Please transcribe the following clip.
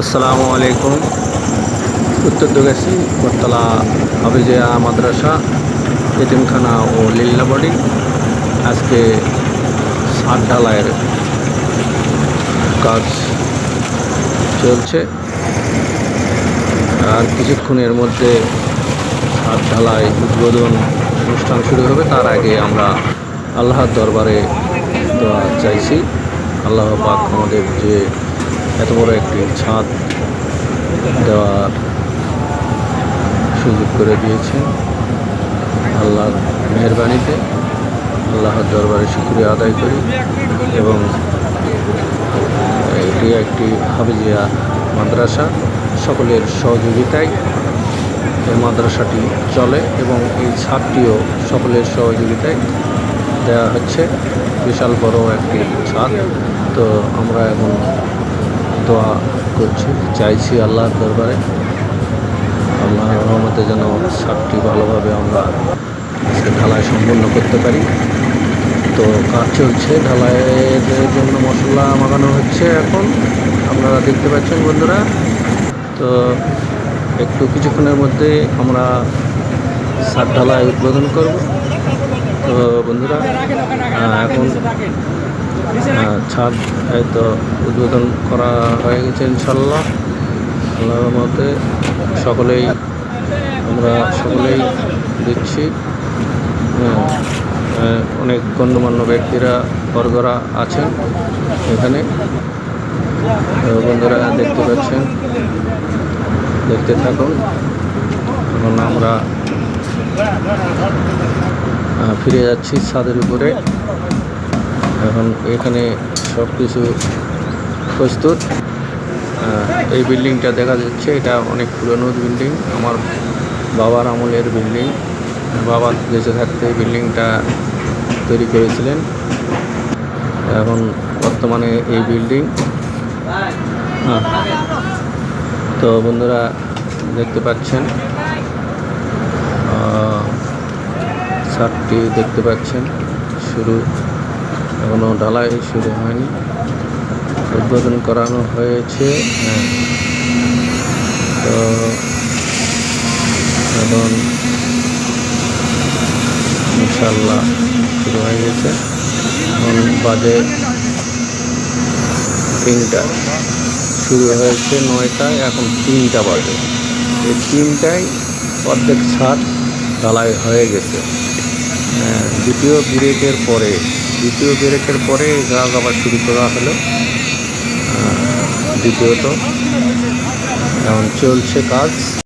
আসসালামু আলাইকুম। উত্তর দোগাছি বটতলা হাফিজিয়া মাদ্রাসা, এতিমখানা ও লিল্লা আজকে সাত ঢালাইয়ের কাজ চলছে। আর কিছুক্ষণের মধ্যে সাত ঢালাই উদ্বোধন অনুষ্ঠান শুরু হবে। তার আগে আমরা আল্লাহর দরবারে দোয়া চাইছি। আল্লাহ পাক আমাদের যে এত বড় একটি ছাদ দেওয়ার সুযোগ করে দিয়েছেন আল্লাহর মেহরবানিতে, আল্লাহর দরবারে শুক্রিয়া আদায় করি এবং এটি একটি হাফিজিয়া মাদ্রাসা। সকলের সহযোগিতায় এই মাদ্রাসাটি চলে এবং এই ছাদটিও সকলের সহযোগিতায় দেওয়া হচ্ছে। বিশাল বড় একটি ছাদ। তো আমরা এখন দোয়া করছি, চাইছি আল্লাহর দরবারে। আল্লাহর রহমতে যেন ছাদটি ভালোভাবে আমরা আজকে ঢালাই সম্পন্ন করতে পারি। তো কাজ চলছে, ঢালাইয়ের জন্য মশলা মাখানো হচ্ছে এখন। আপনারা দেখতে পাচ্ছেন বন্ধুরা। তো একটু কিছুক্ষণের মধ্যে আমরা সাত ঢালাই উদ্বোধন করব। তো বন্ধুরা এখন ছাদ হয়তো উদ্বোধন করা হয়ে গেছে ইনশাল্লাহ। আল্লাহর মতে সকলেই আমরা সকলেই দিচ্ছি। হ্যাঁ, অনেক গণ্যমান্য ব্যক্তিরা বর্গরা আছেন এখানে। বন্ধুরা দেখতে পাচ্ছেন দেখতে থাকুন। এখন আমরা ফিরে যাচ্ছি ছাদের উপরে। এখন এখানে সব কিছু প্রস্তুত। এই বিল্ডিংটা দেখা যাচ্ছে, এটা অনেক পুরনো বিল্ডিং। আমার বাবার আমলের বিল্ডিং। বাবা বেঁচে থাকতে এই বিল্ডিংটা তৈরি করেছিলেন। এখন বর্তমানে এই বিল্ডিং। তো বন্ধুরা, দেখতে পাচ্ছেন। ছাদটি দেখতে পাচ্ছেন। শুরু এখনও ঢালাই শুরু হয়নি। উদ্বোধন করানো হয়েছে। হ্যাঁ তো এখন ইনশাল্লাহ শুরু হয়ে গেছে। এখন বাজে তিনটা। শুরু হয়েছে নয়টায় এখন তিনটা বাজে। এই তিনটায় অর্ধেক ছাদ ঢালাই হয়ে গেছে। হ্যাঁ, দ্বিতীয় ব্রেকের পরে দ্বিতীয় ব্রেকের পরে গাছ আবার শুরু করা হলো। দ্বিতীয়ত এখন চলছে কাজ।